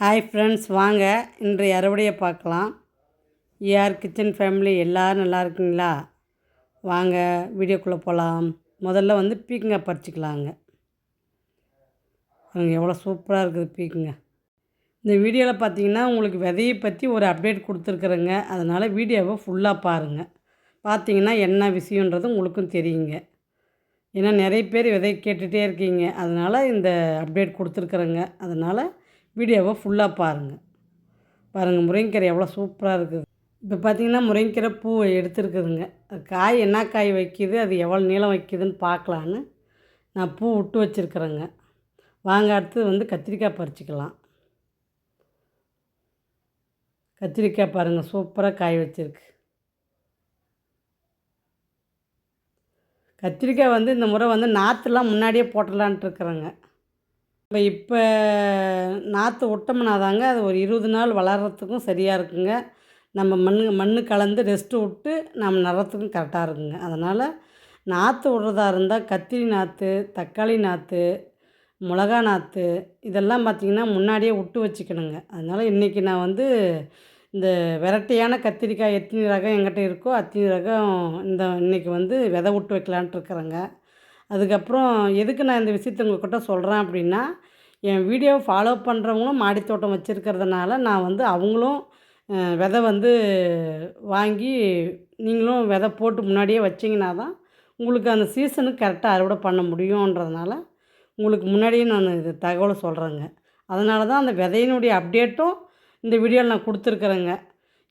Hi friends வாங்க. இன்று அறுவடையை பார்க்கலாம். ஏஆர் கிச்சன் ஃபேமிலி எல்லோரும் நல்லா இருக்குங்களா? வாங்க வீடியோக்குள்ளே போகலாம் முதல்ல வந்து பீக்கங்காய் பறிச்சிக்கலாங்க. அவங்க எவ்வளோ சூப்பராக இருக்குது பீக்குங்க. இந்த வீடியோவில் பார்த்தீங்கன்னா உங்களுக்கு விதையை பற்றி ஒரு அப்டேட் கொடுத்துருக்குறேங்க. அதனால் வீடியோவை ஃபுல்லாக பாருங்கள் பார்த்தீங்கன்னா என்ன விஷயன்றது உங்களுக்கும் தெரியுங்க. ஏன்னா நிறைய பேர் விதை கேட்டுகிட்டே இருக்கீங்க. அதனால் இந்த அப்டேட் கொடுத்துருக்குறேங்க. அதனால் வீடியோவை ஃபுல்லாக பாருங்கள் பாருங்கள் முருங்கைக்கீரை எவ்வளோ சூப்பராக இருக்குது. இப்போ பார்த்தீங்கன்னா முருங்கைக்கீரை பூ எடுத்துருக்குதுங்க. அது காய் என்ன காய் வைக்கிது அது எவ்வளோ நீளம் வைக்கிதுன்னு பார்க்கலான்னு நான் பூ விட்டு வச்சுருக்குறேங்க. வாங்க அடுத்து வந்து கத்திரிக்காய் பறிச்சிக்கலாம். கத்திரிக்காய் பாருங்கள் சூப்பராக காய் வச்சுருக்கு. கத்திரிக்காய் வந்து இந்த முறை வந்து நாற்றுலாம் முன்னாடியே போட்டலான்ட்டு இருக்கிறேங்க. நம்ம இப்போ நாற்று விட்டோம்னா தாங்க அது ஒரு இருபது நாள் வளர்கிறதுக்கும் சரியாக இருக்குங்க. நம்ம மண் மண் கலந்து ரெஸ்ட்டு விட்டு நம்ம நடுறதுக்கும் கரெக்டாக இருக்குங்க. அதனால் நாற்று விட்றதா இருந்தால் கத்திரி நாற்று தக்காளி நாற்று மிளகா நாற்று இதெல்லாம் பார்த்திங்கன்னா முன்னாடியே விட்டு வச்சுக்கணுங்க. அதனால் இன்றைக்கி நான் வந்து இந்த வெரைட்டியான கத்திரிக்காய் எத்தனை ரகம் எங்கிட்ட இருக்கோ அத்தனை ரகம் இந்த இன்றைக்கி வந்து விதை விட்டு வைக்கலான்ட்டு இருக்கிறேங்க. அதுக்கப்புறம் எதுக்கு நான் இந்த விஷயத்தை உங்கள்கிட்ட சொல்கிறேன் அப்படின்னா என் வீடியோவை ஃபாலோ பண்ணுறவங்களும் மாடித்தோட்டம் வச்சுருக்கிறதுனால நான் வந்து அவங்களும் விதை வந்து வாங்கி நீங்களும் விதை போட்டு முன்னாடியே வச்சிங்கன்னா தான் உங்களுக்கு அந்த சீசனுக்கு கரெக்டாக அறுவடை பண்ண முடியுன்றதுனால உங்களுக்கு முன்னாடியே நான் இது தகவலை சொல்கிறேங்க அதனால தான் அந்த விதையினுடைய அப்டேட்டும் இந்த வீடியோவில் நான் கொடுத்துருக்குறேங்க.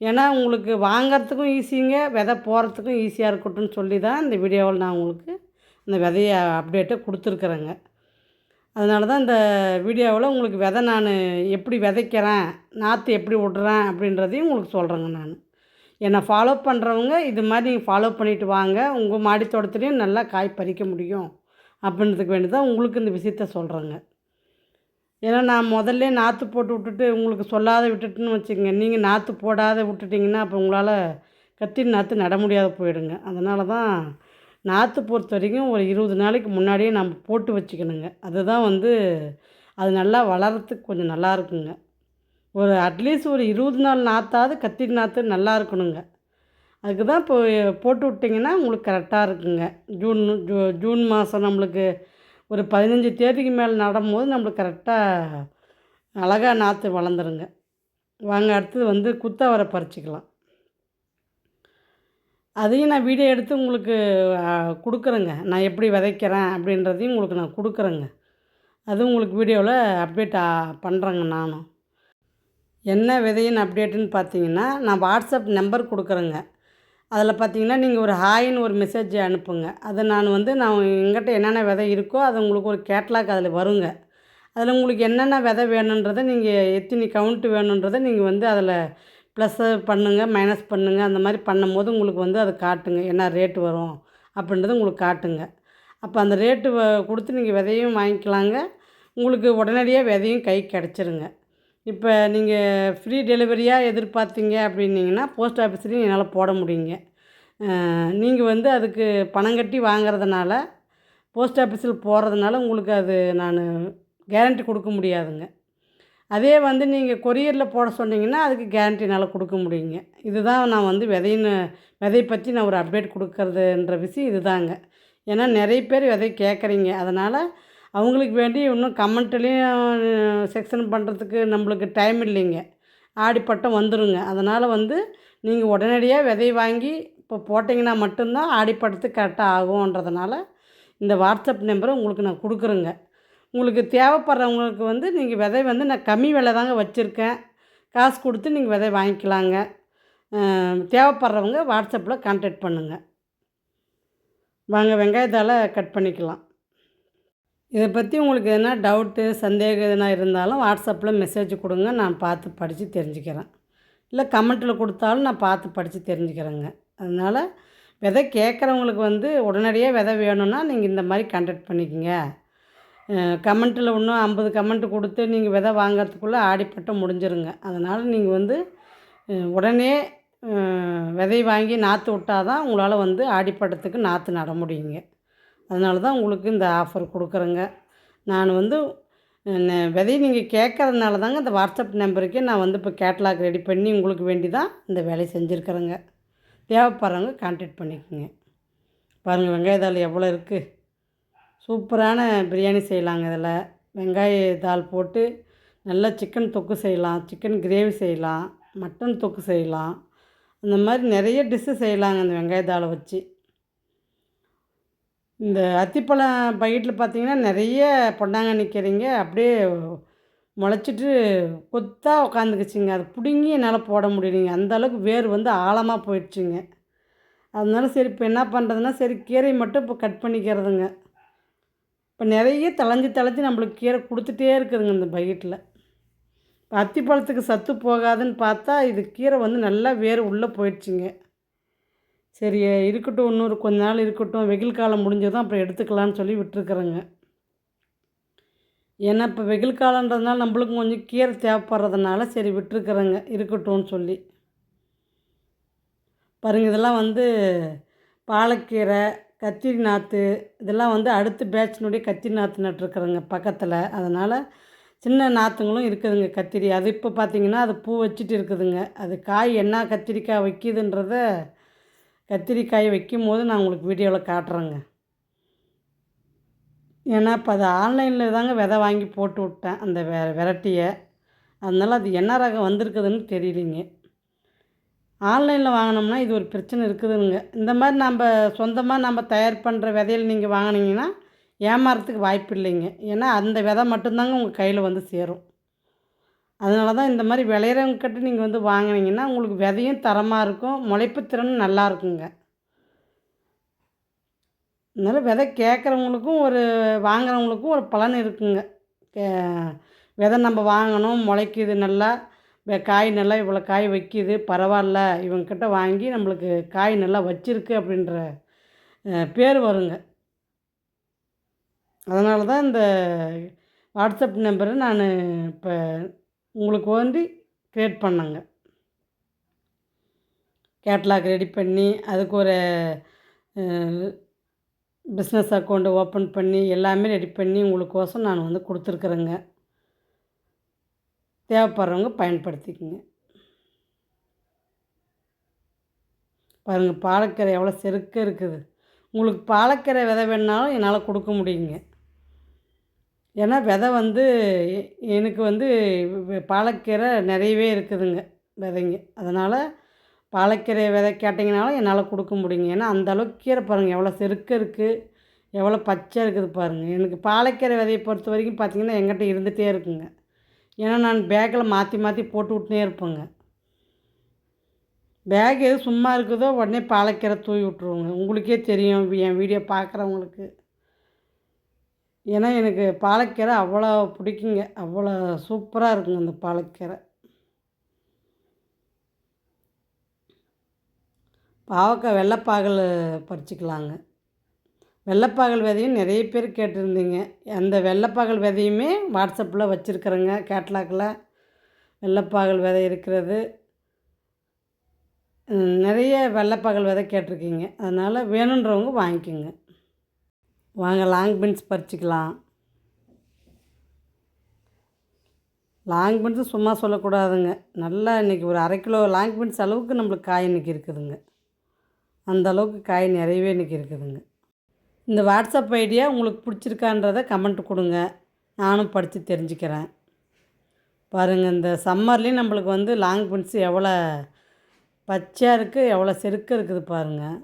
ஏன்னா உங்களுக்கு வாங்கிறதுக்கும் ஈஸிங்க விதை போகிறதுக்கும் ஈஸியாக இருக்கட்டும்னு சொல்லி தான் இந்த வீடியோவில் நான் உங்களுக்கு இந்த விதைய அப்டேட்டை கொடுத்துருக்குறேங்க. அதனால தான் இந்த வீடியோவில் உங்களுக்கு விதை நான் எப்படி விதைக்கிறேன் நாற்று எப்படி விட்றேன் அப்படின்றதையும் உங்களுக்கு சொல்கிறேங்க நான். என்னை ஃபாலோ பண்ணுறவங்க இது மாதிரி நீங்கள் ஃபாலோ பண்ணிவிட்டு வாங்க உங்கள் மாடி தோட்டத்துலேயும் நல்லா காய் பறிக்க முடியும் அப்படின்றதுக்கு வேண்டி தான் உங்களுக்கு இந்த விஷயத்த சொல்கிறேங்க ஏன்னா நான் முதல்ல நாற்று போட்டு விட்டுட்டு உங்களுக்கு சொல்லாத விட்டுட்டுன்னு வச்சுக்கோங்க நீங்கள் நாற்று போடாத விட்டுட்டிங்கன்னா அப்போ உங்களால் கத்திரி நாற்று நட முடியாத போயிடுங்க. அதனால தான் நாற்று பொறுத்த வரைக்கும் ஒரு இருபது நாளைக்கு முன்னாடியே நம்ம போட்டு வச்சுக்கணுங்க. அதுதான் வந்து அது நல்லா வளர்கிறதுக்கு கொஞ்சம் நல்லா இருக்குங்க. ஒரு அட்லீஸ்ட் ஒரு இருபது நாள் நாற்றாவது கத்திரி நாற்று நல்லா இருக்கணுங்க. அதுக்கு தான் இப்போ போட்டு விட்டிங்கன்னா உங்களுக்கு கரெக்டாக இருக்குங்க. ஜூன் ஜூ ஜூன் மாதம் நம்மளுக்கு ஒரு பதினஞ்சு தேதிக்கு மேலே நடும்போது நம்மளுக்கு கரெக்டாக அழகாக நாற்று வளர்ந்துருங்க. வாங்க அடுத்தது வந்து குத்தவரை பறிச்சிக்கலாம். அதையும் நான் வீடியோ எடுத்து உங்களுக்கு கொடுக்குறேங்க. நான் எப்படி விதைக்கிறேன் அப்படின்றதையும் உங்களுக்கு நான் கொடுக்குறேங்க. அதுவும் உங்களுக்கு வீடியோவில் அப்டேட் பண்ணுறேங்க நானும். என்ன விதையின் அப்டேட்டுன்னு பார்த்தீங்கன்னா நான் வாட்ஸ்அப் நம்பர் கொடுக்குறேங்க. அதில் பார்த்தீங்கன்னா நீங்கள் ஒரு ஹாய்னு ஒரு மெசேஜ் அனுப்புங்க. அதை நான் வந்து நான் எங்கிட்ட என்னென்ன விதை இருக்கோ அது உங்களுக்கு ஒரு கேட்லாக் அதில் வருங்க. அதில் உங்களுக்கு என்னென்ன விதை வேணுன்றதை நீங்கள் எத்தனை கவுண்ட்டு வேணுன்றதை நீங்கள் வந்து அதில் ப்ளஸ்ஸு பண்ணுங்கள் மைனஸ் பண்ணுங்கள் அந்த மாதிரி பண்ணும்போது உங்களுக்கு வந்து அதை காட்டுங்க. என்ன ரேட்டு வரும் அப்படின்றது உங்களுக்கு காட்டுங்க. அப்போ அந்த ரேட்டு கொடுத்து நீங்கள் விதையும் வாங்கிக்கலாங்க. உங்களுக்கு உடனடியாக விதையும் கை கிடச்சிருங்க. இப்போ நீங்கள் ஃப்ரீ டெலிவரியாக எதிர்பார்த்தீங்க அப்படின்னீங்கன்னா போஸ்ட் ஆஃபீஸ்லேயும் என்னால் போட முடியுங்க. நீங்கள் வந்து அதுக்கு பணம் கட்டி வாங்குறதுனால போஸ்ட் ஆஃபீஸில் போகிறதுனால உங்களுக்கு அது நான் கேரண்டி கொடுக்க முடியாதுங்க. அதே வந்து நீங்கள் கொரியரில் போட சொன்னீங்கன்னா அதுக்கு கேரண்டினால் கொடுக்க முடியுங்க. இதுதான் நான் வந்து விதைன்னு விதை பற்றி நான் ஒரு அப்டேட் கொடுக்கறதுன்ற விஷயம் இதுதாங்க. ஏன்னா நிறைய பேர் விதை கேட்குறீங்க. அதனால் அவங்களுக்கு வேண்டி இன்னும் கமெண்ட்லேயும் செக்ஷன் பண்ணுறதுக்கு நம்மளுக்கு டைம் இல்லைங்க. ஆடிப்பட்டம் வந்துடுங்க அதனால் வந்து நீங்கள் உடனடியாக விதை வாங்கி இப்போ போட்டிங்கன்னா மட்டும்தான் ஆடிப்பட்டத்துக்கு கரெக்டாக ஆகுன்றதுனால இந்த வாட்ஸ்அப் நம்பரை உங்களுக்கு நான் கொடுக்குறேங்க. உங்களுக்கு தேவைப்படுறவங்களுக்கு வந்து நீங்கள் விதை வந்து நான் கம்மி விலை தாங்க வச்சுருக்கேன். காசு கொடுத்து நீங்கள் விதை வாங்கிக்கலாங்க. தேவைப்படுறவங்க வாட்ஸ்அப்பில் கான்டாக்ட் பண்ணுங்கள் வாங்க வெங்காயத்தால் கட் பண்ணிக்கலாம். இதை பற்றி உங்களுக்கு எதனா டவுட்டு சந்தேகம் எதனா இருந்தாலும் வாட்ஸ்அப்பில் மெசேஜ் கொடுங்க. நான் பார்த்து படித்து தெரிஞ்சுக்கிறேன். இல்லை கமெண்ட்டில் கொடுத்தாலும் நான் பார்த்து படித்து தெரிஞ்சுக்கிறேங்க. அதனால் விதை கேட்குறவங்களுக்கு வந்து உடனடியாக விதை வேணும்னா நீங்கள் இந்த மாதிரி கான்டாக்ட் பண்ணிக்கோங்க. கமெண்ட்டில் இன்னும் ஐம்பது கமெண்ட்டு கொடுத்து நீங்கள் விதை வாங்கிறதுக்குள்ளே ஆடிப்பட்டம் முடிஞ்சிருங்க. அதனால் நீங்கள் வந்து உடனே விதை வாங்கி நாற்று விட்டால் தான் உங்களால் வந்து ஆடிப்பட்டத்துக்கு நாற்று நட முடியுங்க. அதனால தான் உங்களுக்கு இந்த ஆஃபர் கொடுக்குறேங்க. நான் வந்து விதை விதையை நீங்கள் கேட்கறதுனால தாங்க இந்த வாட்ஸ்அப் நம்பருக்கே நான் வந்து இப்போ கேட்லாக் ரெடி பண்ணி உங்களுக்கு வேண்டி தான் இந்த வேலையை செஞ்சுருக்குறேங்க. தேவைப்படுறவங்க கான்டாக்ட் பண்ணிக்கோங்க. பாருங்கள் வெங்காயத்தாள் எவ்வளோ இருக்குது. சூப்பரான பிரியாணி செய்யலாங்க இதில். வெங்காய தால் போட்டு நல்லா சிக்கன் தொக்கு செய்யலாம். சிக்கன் கிரேவி செய்யலாம். மட்டன் தொக்கு செய்யலாம். அந்த மாதிரி நிறைய டிஷ்ஷு செய்யலாங்க அந்த வெங்காய தாளை வச்சு. இந்த அத்திப்பழம் பக்கெட்டில் பார்த்தீங்கன்னா நிறைய பொன்னாங்கண்ணி கீரைங்க அப்படியே முளைச்சிட்டு கொத்தாக உட்காந்துக்குச்சிங்க அது பிடுங்கி என்னால் போட முடியலைங்க. அந்த அளவுக்கு வேர் வந்து ஆழமாக போயிடுச்சுங்க. அதனால சரி இப்போ என்ன பண்ணுறதுன்னா சரி கீரை மட்டும் இப்போ கட் பண்ணிக்கிறதுங்க. இப்போ நிறைய தளைஞ்சு தளைஞ்சு நம்மளுக்கு கீரை கொடுத்துட்டே இருக்குதுங்க இந்த பக்கெட்டில். இப்போ அத்திப்பழத்துக்கு சத்து போகாதுன்னு பார்த்தா இது கீரை வந்து நல்லா வேர் உள்ளே போயிடுச்சுங்க. சரி இருக்கட்டும் இன்னொரு கொஞ்ச நாள் இருக்கட்டும் வெயில் காலம் முடிஞ்சதும் அப்புறம் எடுத்துக்கலான்னு சொல்லி விட்டுருக்குறேங்க. ஏன்னா இப்போ வெயில் காலன்றதுனால நம்மளுக்கும் கொஞ்சம் கீரை தேவைப்படுறதுனால சரி விட்டுருக்குறேங்க இருக்கட்டும்னு சொல்லி. பாருங்கள் இதெல்லாம் வந்து பாலக்கீரை கத்திரி நாற்று இதெல்லாம் வந்து அடுத்த பேட்சினுடைய கத்திரி நாற்று நட்டுருக்குறேங்க பக்கத்தில். அதனால் சின்ன நாற்றுங்களும் இருக்குதுங்க கத்திரி. அது இப்போ பார்த்தீங்கன்னா அது பூ வச்சுட்டு இருக்குதுங்க. அது காய் என்ன கத்திரிக்காய் வைக்கிதுன்றத கத்திரிக்காய் வைக்கும் போது நான் உங்களுக்கு வீடியோவில் காட்டுறேங்க. ஏன்னா இப்போ அது ஆன்லைனில் தாங்க விதை வாங்கி போட்டு விட்டேன் அந்த வெ வெரைட்டியை. அதனால் அது என்ன ரகம் வந்திருக்குதுன்னு தெரியலிங்க. ஆன்லைனில் வாங்கினோம்னா இது ஒரு பிரச்சனை இருக்குதுங்க. இந்த மாதிரி நம்ம சொந்தமாக நம்ம தயார் பண்ணுற விதையில நீங்கள் வாங்கினீங்கன்னா ஏமாறத்துக்கு வாய்ப்பு இல்லைங்க. ஏன்னா அந்த விதை மட்டும்தாங்க உங்கள் கையில் வந்து சேரும். அதனால தான் இந்த மாதிரி விளையிறவங்கக்கிட்ட நீங்கள் வந்து வாங்கினீங்கன்னா உங்களுக்கு விதையும் தரமாக இருக்கும் முளைப்பு திறனும் நல்லா இருக்குங்க. அதனால் விதை கேட்குறவங்களுக்கும் ஒரு வாங்குறவங்களுக்கும் ஒரு பலன் இருக்குங்க. கே- விதை நம்ம வாங்கணும் முளைக்குது நல்லா காய் நல்லா இவ்வளோ காய் வைக்கிது பரவாயில்ல இவங்கக்கிட்ட வாங்கி நம்மளுக்கு காய் நல்லா வச்சிருக்கு அப்படின்ற பேர் வருங்க. அதனால தான் இந்த வாட்ஸ்அப் நம்பரை நான் இப்போ உங்களுக்கு வேண்டி க்ரியேட் பண்ணேங்க. கேட்லாக் ரெடி பண்ணி அதுக்கு ஒரு பிஸ்னஸ் அக்கௌண்ட்டு ஓப்பன் பண்ணி எல்லாமே ரெடி பண்ணி உங்களுக்கோசம் நான் வந்து கொடுத்துருக்குறேங்க. தேவைப்படுறவங்க பயன்படுத்திக்கங்க. பாருங்கள் பாலக்கீரை எவ்வளோ செருக்க இருக்குது. உங்களுக்கு பாலக்கீரை விதை வேணுனாலும் என்னால் கொடுக்க முடியுங்க. ஏன்னா விதை வந்து எ- எனக்கு வந்து பாலக்கீரை நிறையவே இருக்குதுங்க விதைங்க. அதனால் பாலக்கீரை விதை கேட்டிங்கனாலும் என்னால் கொடுக்க முடியுங்க. ஏன்னா அந்த அளவுக்கு கீரை பாருங்கள் எவ்வளோ செருக்க இருக்குது எவ்வளோ பச்சை இருக்குது பாருங்கள் எனக்கு பாலக்கீரை விதையை பொறுத்த வரைக்கும் பார்த்திங்கன்னா எங்கிட்ட இருந்துகிட்டே இருக்குங்க. ஏன்னா நான் பேக்கில் மாற்றி மாற்றி போட்டு விட்டுனே இருப்பேங்க. பேக் எது சும்மா இருக்குதோ உடனே பாலக்கீரை தூவி விட்ருவோங்க உங்களுக்கே தெரியும் என் வீடியோ பார்க்குறவங்களுக்கு ஏன்னா எனக்கு பாலக்கீரை அவ்வளோ பிடிக்குங்க. அவ்வளோ சூப்பராக இருக்குங்க அந்த பாலக்கீரை. பாவக்காய் வெள்ளைப்பாகல் பறிச்சிக்கலாங்க. வெள்ளைப்பாகல் விதையும் நிறைய பேர் கேட்டிருந்தீங்க. அந்த வெள்ளைப்பாகல் விதையுமே வாட்ஸ்அப்பில் வச்சுருக்குறேங்க கேட்லாக்கில் வெள்ளைப்பாகல் விதை இருக்கிறது. நிறைய வெள்ளைப்பாகல் விதை கேட்டிருக்கீங்க. அதனால் வேணுன்றவங்க வாங்கிக்கோங்க. வாங்க லாங் பீன்ஸ் பறிச்சிக்கலாம். லாங் பீன்ஸு சும்மா சொல்லக்கூடாதுங்க. நல்லா இன்றைக்கி ஒரு அரை கிலோ லாங் பீன்ஸ் அளவுக்கு நம்மளுக்கு காய் இன்றைக்கி இருக்குதுங்க. அந்த அளவுக்கு காய் நிறையவே இன்றைக்கி இருக்குதுங்க. இந்த வாட்ஸ்அப் ஐடியா உங்களுக்கு பிடிச்சிருக்கான்றதை கமெண்ட் கொடுங்க. நானும் படித்து தெரிஞ்சுக்கிறேன். பாருங்கள் இந்த சம்மர்லேயும் நம்மளுக்கு வந்து லாங் பின்ஸ் எவ்வளோ பச்சையாக இருக்குது எவ்வளோ செருக்க இருக்குது பாருங்கள்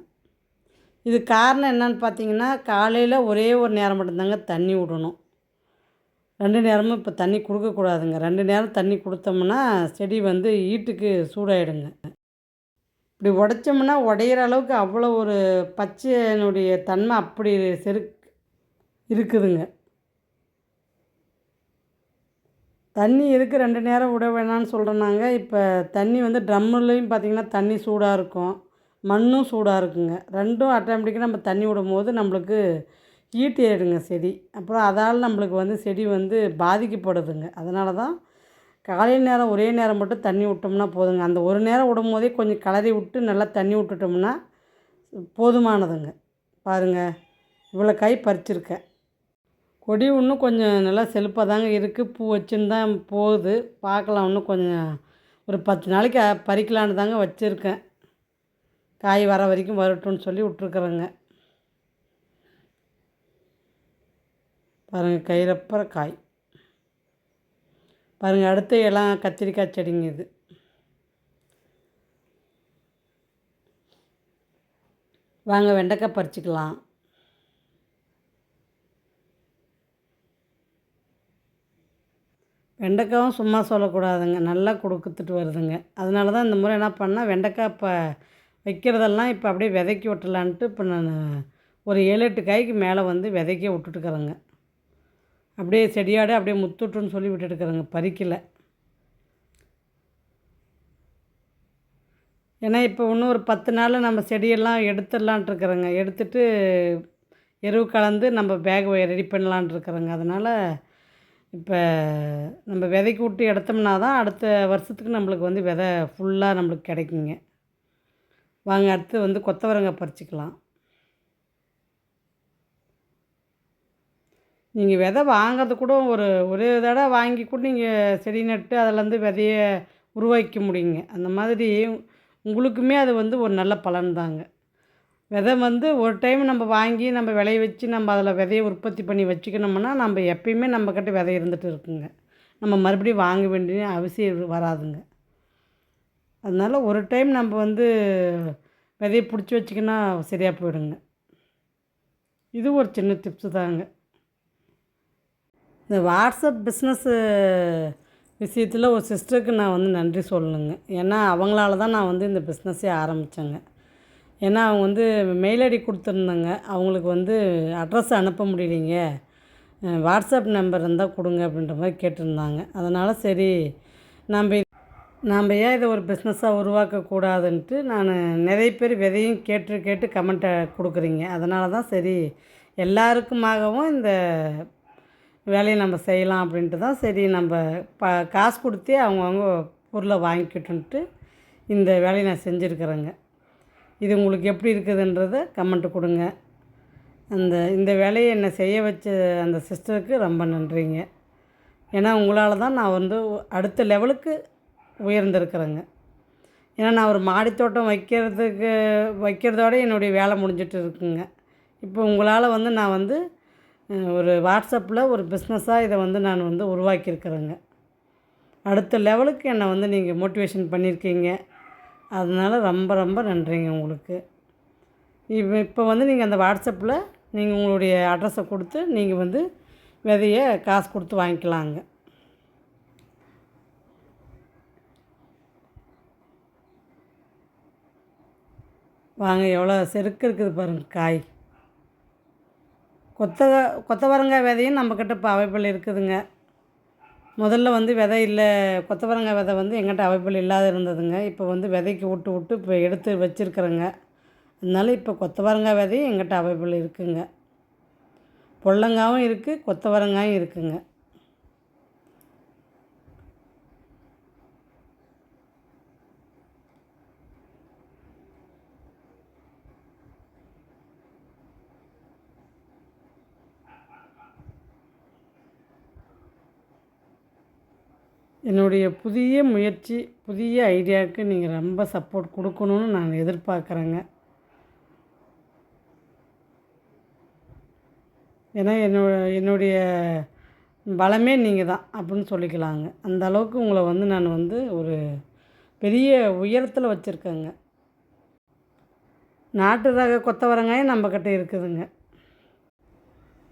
இது காரணம் என்னன்னு பார்த்தீங்கன்னா காலையில் ஒரே ஒரு நேரம் மட்டும்தாங்க தண்ணி விடணும். ரெண்டு நேரமும் இப்போ தண்ணி கொடுக்கக்கூடாதுங்க. ரெண்டு நேரம் தண்ணி கொடுத்தோம்னா செடி வந்து ஈட்டுக்கு சூடாயிடுங்க. இப்படி உடைச்சோம்னா உடையிற அளவுக்கு அவ்வளோ ஒரு பச்சையினுடைய தன்மை அப்படி செருக் இருக்குதுங்க. தண்ணி எதுக்கு ரெண்டு நேரம் விட வேணாம்னு சொல்கிறேனாங்க இப்போ தண்ணி வந்து ட்ரம்முலேயும் பார்த்திங்கன்னா தண்ணி சூடாக இருக்கும். மண்ணும் சூடாக இருக்குங்க. ரெண்டும் ஆட்டோமேட்டிக்காக நம்ம தண்ணி விடும் போது நம்மளுக்கு ஈட்டி ஏறிடுங்க செடி. அப்புறம் அதால் நம்மளுக்கு வந்து செடி வந்து பாதிக்கப்படுதுங்க. அதனால தான் காலையில் நேரம் ஒரே நேரம் மட்டும் தண்ணி விட்டோம்னா போதுங்க. அந்த ஒரு நேரம் விடும் போதே கொஞ்சம் கலரி விட்டு நல்லா தண்ணி விட்டுட்டோம்னா போதுமானதுங்க. பாருங்கள் இவ்வளோ காய் பறிச்சிருக்கேன். கொடி இன்னும் கொஞ்சம் நல்லா செழிப்பாக தாங்க இருக்குது பூ வச்சுன்னு தான் போகுது. பார்க்கலாம் இன்னும் கொஞ்சம் ஒரு பத்து நாளைக்கு பறிக்கலான்னு தாங்க வச்சுருக்கேன். காய் வர வரைக்கும் வரட்டும்னு சொல்லி விட்ருக்குறேங்க பாருங்கள் கைரப்புற காய். பாருங்கள் அடுத்து எல்லாம் கத்திரிக்காய் செடிங்க இது. வாங்க வெண்டைக்காய் பறிச்சுக்கலாம். வெண்டைக்காவும் சும்மா சொல்லக்கூடாதுங்க நல்லா கொடுத்துட்டு வருதுங்க. அதனால தான் இந்த முறை என்ன பண்ணால் வெண்டைக்காய் இப்போ வைக்கிறதெல்லாம் இப்போ அப்படியே விதைக்கி விட்டலான்ட்டு இப்போ நான் ஒரு ஏழு எட்டு காய்க்கு மேலே வந்து விதைக்க விட்டுட்டுக்கிறேங்க. அப்படியே செடியாடே அப்படியே முத்துட்டுன்னு சொல்லி விட்டுட்டுக்கிறேங்க பறிக்கலை. ஏன்னா இப்போ இன்னும் ஒரு பத்து நாளில் நம்ம செடியெல்லாம் எடுத்துடலான்ட்ருக்குறோங்க. எடுத்துட்டு எருவு கலந்து நம்ம பேக் ரெடி பண்ணலான்ட்ருக்குறோங்க. அதனால் இப்போ நம்ம விதைக்கு விட்டு எடுத்தோம்னா தான் அடுத்த வருஷத்துக்கு நம்மளுக்கு வந்து விதை ஃபுல்லாக நம்மளுக்கு கிடைக்குங்க. வாங்க அடுத்து வந்து கொத்தவரங்காய் பறிச்சுக்கலாம். நீங்கள் விதை வாங்கிறது கூட ஒரு ஒரே தடவை வாங்கி கூட நீங்கள் செடி நட்டு அதிலேருந்து விதைய உருவாக்க முடியுங்க. அந்த மாதிரி உங்களுக்குமே அது வந்து ஒரு நல்ல பலன் தாங்க. விதை வந்து ஒரு டைம் நம்ம வாங்கி நம்ம விளைய வச்சு நம்ம அதில் விதைய உற்பத்தி பண்ணி வச்சுக்கணும்னா நம்ம எப்பயுமே நம்மக்கிட்ட விதை இருந்துகிட்டு இருக்குங்க. நம்ம மறுபடியும் வாங்க வேண்டிய அவசியம் வராதுங்க. அதனால் ஒரு டைம் நம்ம வந்து விதையை பிடிச்சி வச்சிக்கினா சரியாக போயிடுங்க. இது ஒரு சின்ன டிப்ஸு தாங்க. இந்த வாட்ஸ்அப் பிஸ்னஸ்ஸு விஷயத்தில் ஒரு சிஸ்டருக்கு நான் வந்து நன்றி சொல்லணுங்க. ஏன்னா அவங்களால தான் நான் வந்து இந்த பிஸ்னஸே ஆரம்பித்தேங்க ஏன்னா அவங்க வந்து மெயில் ஐடி கொடுத்துருந்தாங்க. அவங்களுக்கு வந்து அட்ரஸ் அனுப்ப முடியலைங்க. வாட்ஸ்அப் நம்பர் இருந்தால் கொடுங்க அப்படின்ற மாதிரி கேட்டிருந்தாங்க. அதனால் சரி நம்ம நாம் ஏன் இதை ஒரு பிஸ்னஸாக உருவாக்கக்கூடாதுன்ட்டு நான் நிறைய பேர் விதையும் கேட்டு கேட்டு கமெண்ட்டை கொடுக்குறீங்க. அதனால தான் சரி எல்லாருக்குமாகவும் இந்த வேலையை நம்ம செய்யலாம் அப்படின்ட்டு தான் சரி நம்ம ப காசு கொடுத்தே அவங்கவுங்க பொருளை வாங்கிக்கிட்டுன்ட்டு இந்த வேலையை நான் செஞ்சுருக்குறேங்க. இது உங்களுக்கு எப்படி இருக்குதுன்றதை கமெண்ட் கொடுங்க. அந்த இந்த வேலையை என்னை செய்ய வச்ச அந்த சிஸ்டருக்கு ரொம்ப நன்றிங்க. ஏன்னா உங்களால் தான் நான் வந்து அடுத்த லெவலுக்கு உயர்ந்திருக்கிறேங்க. ஏன்னா நான் ஒரு மாடித்தோட்டம் வைக்கிறதுக்கு வைக்கிறதோட என்னுடைய வேலை முடிஞ்சிட்டு இருக்குங்க. இப்போ உங்களால் வந்து நான் வந்து ஒரு வாட்ஸ்அப்பில் ஒரு பிஸ்னஸாக இதை வந்து நான் வந்து உருவாக்கியிருக்கிறேங்க. அடுத்த லெவலுக்கு என்னை வந்து நீங்கள் மோட்டிவேஷன் பண்ணியிருக்கீங்க. அதனால் ரொம்ப ரொம்ப நன்றிங்க உங்களுக்கு. இப்போ இப்போ வந்து நீங்கள் அந்த வாட்ஸ்அப்பில் நீங்கள் உங்களுடைய அட்ரஸை கொடுத்து நீங்கள் வந்து விதைய காசு கொடுத்து வாங்கிக்கலாங்க. வாங்க எவ்வளோ செருக்கு இருக்குது பாருங்க காய். கொத்த கொத்தவரங்காய் விதையும் நம்மக்கிட்ட இப்போ அவைப்பில் இருக்குதுங்க. முதல்ல வந்து விதை இல்லை கொத்தவரங்காய் விதை வந்து எங்கிட்ட அவைப்பில் இல்லாத இருந்ததுங்க. இப்போ வந்து விதைக்கு விட்டு விட்டு இப்போ எடுத்து வச்சுருக்குறேங்க. அதனால இப்போ கொத்தவரங்காய் விதையும் எங்கிட்ட அவைப்பில் இருக்குதுங்க பொள்ளங்காயும் இருக்குது கொத்தவரங்காயும் இருக்குதுங்க என்னுடைய புதிய முயற்சி புதிய ஐடியாவுக்கு நீங்கள் ரொம்ப சப்போர்ட் கொடுக்கணும்னு நான் எதிர்பார்க்குறேங்க. ஏன்னா என்னோட என்னுடைய பலமே நீங்கள் தான் அப்படின்னு சொல்லிக்கலாங்க. அந்த அளவுக்கு உங்களை வந்து நான் வந்து ஒரு பெரிய உயரத்தில் வச்சுருக்கேங்க. நாட்டு ரக கொத்தவரங்காயும் நம்மக்கிட்ட இருக்குதுங்க.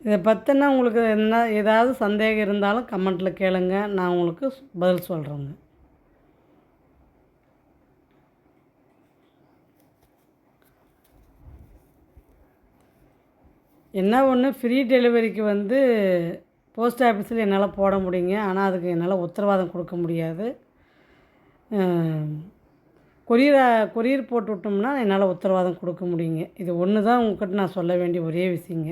இதை பற்றினா உங்களுக்கு என்ன ஏதாவது சந்தேகம் இருந்தாலும் கமெண்ட்டில் கேளுங்க. நான் உங்களுக்கு பதில் சொல்கிறேங்க என்ன ஒன்று ஃப்ரீ டெலிவரிக்கு வந்து போஸ்ட் ஆஃபீஸில் என்னால் போட முடியுங்க. ஆனால் அதுக்கு என்னால் உத்தரவாதம் கொடுக்க முடியாது. கொரியரா கொரியர் போட்டு விட்டோம்னா என்னால் உத்தரவாதம் கொடுக்க முடியுங்க. இது ஒன்று தான் உங்ககிட்ட நான் சொல்ல வேண்டிய ஒரே விஷயங்க.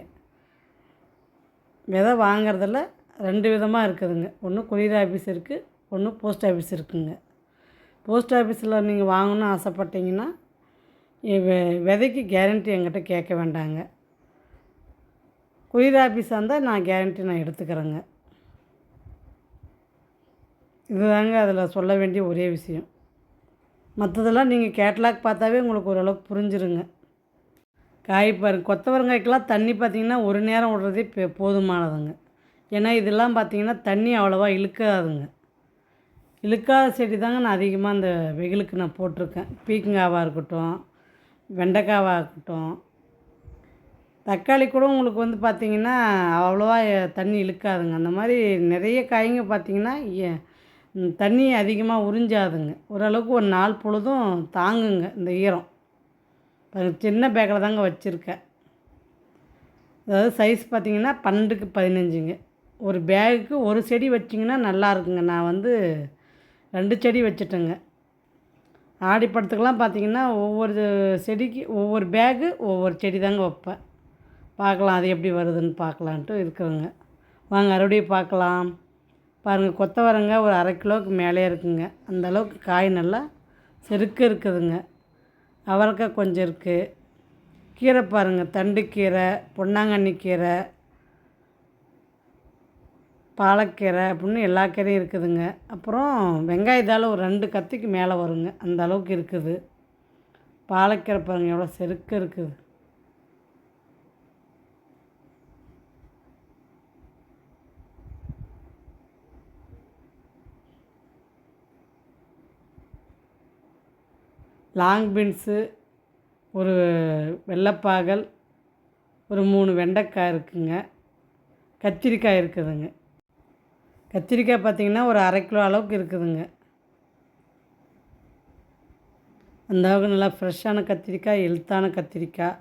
விதை வாங்குறதில் ரெண்டு விதமாக இருக்குதுங்க. ஒன்று கொரியர் ஆஃபீஸ் இருக்குது ஒன்று போஸ்ட் ஆஃபீஸ் இருக்குங்க. போஸ்ட் ஆஃபீஸில் நீங்கள் வாங்கணும்னு ஆசைப்பட்டீங்கன்னா வெ- விதைக்கு கேரண்டி என்கிட்ட கேட்க வேண்டாங்க. கொரியர் ஆஃபீஸாக இருந்தால் நான் கேரண்டி நான் எடுத்துக்கிறேங்க. இதுதாங்க அதில் சொல்ல வேண்டிய ஒரே விஷயம். மற்றதெல்லாம் நீங்கள் கேட்லாக் பார்த்தாவே உங்களுக்கு ஓரளவுக்கு புரிஞ்சிருங்க. காய் பாருங்க கொத்தவரங்காய்க்கெல்லாம் தண்ணி பார்த்திங்கன்னா ஒரு நேரம் விடுறதே போதுமானதுங்க. ஏன்னா இதெல்லாம் பார்த்திங்கன்னா தண்ணி அவ்வளோவா இழுக்காதுங்க. இழுக்காத செடி தாங்க நான் அதிகமாக அந்த வெயிலுக்கு நான் போட்டிருக்கேன். பீக்கங்காவாக இருக்கட்டும் வெண்டைக்காவாக இருக்கட்டும். தக்காளி கூட உங்களுக்கு வந்து பார்த்திங்கன்னா அவ்வளோவா தண்ணி இழுக்காதுங்க. அந்த மாதிரி நிறைய காய்ங்க பார்த்திங்கன்னா தண்ணி அதிகமாக உறிஞ்சாதுங்க. ஓரளவுக்கு ஒரு நாள் பொழுதும் தாங்குங்க இந்த ஈரம். சின்ன பேக்கில் தாங்க வச்சுருக்கேன். அதாவது சைஸ் பார்த்திங்கன்னா பன்னெண்டுக்கு பதினஞ்சுங்க. ஒரு பேகுக்கு ஒரு செடி வச்சிங்கன்னா நல்லா இருக்குங்க. நான் வந்து ரெண்டு செடி வச்சுட்டேங்க. ஆடிப்படத்துக்கெலாம் பார்த்திங்கன்னா ஒவ்வொரு செடிக்கு ஒவ்வொரு பேகு ஒவ்வொரு செடி தாங்க வைப்பேன். பார்க்கலாம் அது எப்படி வருதுன்னு பார்க்கலான்ட்டு இருக்கிறோங்க வாங்க அறுவடையை பார்க்கலாம். பாருங்கள் கொத்தவரங்க ஒரு அரை கிலோவுக்கு மேலே இருக்குங்க. அந்தளவுக்கு காய் நல்லா செருக்கு இருக்குதுங்க. அவரைக்காய் கொஞ்சம் இருக்குது கீரை பாருங்கள் தண்டுக்கீரை பொன்னாங்கண்ணி கீரை பாலக்கீரை அப்படின்னு எல்லா கீரையும் இருக்குதுங்க. அப்புறம் வெங்காயத்தால் ஒரு ரெண்டு கத்திக்கு மேலே வருங்க. அந்த அளவுக்கு இருக்குது. பாலக்கீரை பாருங்கள் எவ்வளோ செருக்கு இருக்குது. லாங் பீன்ஸு ஒரு வெள்ளைப்பாகல் ஒரு மூணு வெண்டைக்காய் இருக்குதுங்க கத்திரிக்காய் இருக்குதுங்க. கத்திரிக்காய் பார்த்திங்கன்னா ஒரு அரை கிலோ அளவுக்கு இருக்குதுங்க. அந்த அளவுக்கு நல்லா ஃப்ரெஷ்ஷான கத்திரிக்காய் ஹெல்த்தான கத்திரிக்காய்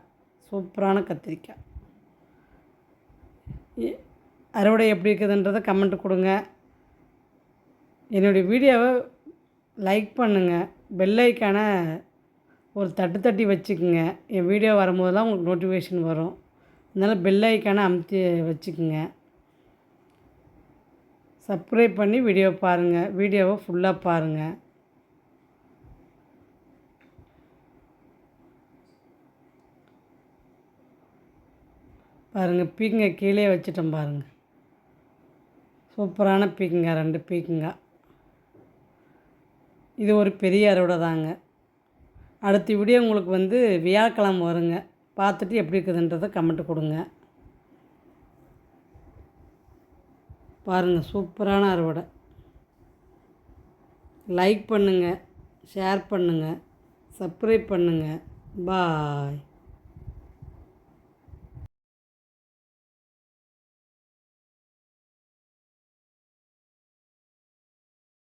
சூப்பரான கத்திரிக்காய். அறுவடை எப்படி இருக்குதுன்றதை கமெண்ட் கொடுங்க. என்னுடைய வீடியோவை லைக் பண்ணுங்கள் பெல்லைக்கான ஒரு தட்டு தட்டி வச்சுக்குங்க. என் வீடியோ வரும்போதெல்லாம் உங்களுக்கு நோட்டிஃபிகேஷன் வரும். அதனால் பெல்லைக்கான அமுத்தி வச்சுக்குங்க. சப்ஸ்கிரைப் பண்ணி வீடியோ பாருங்கள் வீடியோவை ஃபுல்லாக பாருங்கள் பாருங்கள் பீக்குங்க. கீழே வச்சுட்டேன் பாருங்கள் சூப்பரான பீக்குங்க. ரெண்டு பீக்குங்க. இது ஒரு பெரிய அறுவடை தாங்க அடுத்த வீடியோ உங்களுக்கு வந்து வியாழக்கிழமை வருங்க. பார்த்துட்டு எப்படி இருக்குதுன்றதை கமெண்ட் கொடுங்க. பாருங்கள் சூப்பரான அறுவடை. லைக் பண்ணுங்கள் ஷேர் பண்ணுங்கள் சப்ஸ்கிரைப் பண்ணுங்கள் பாய்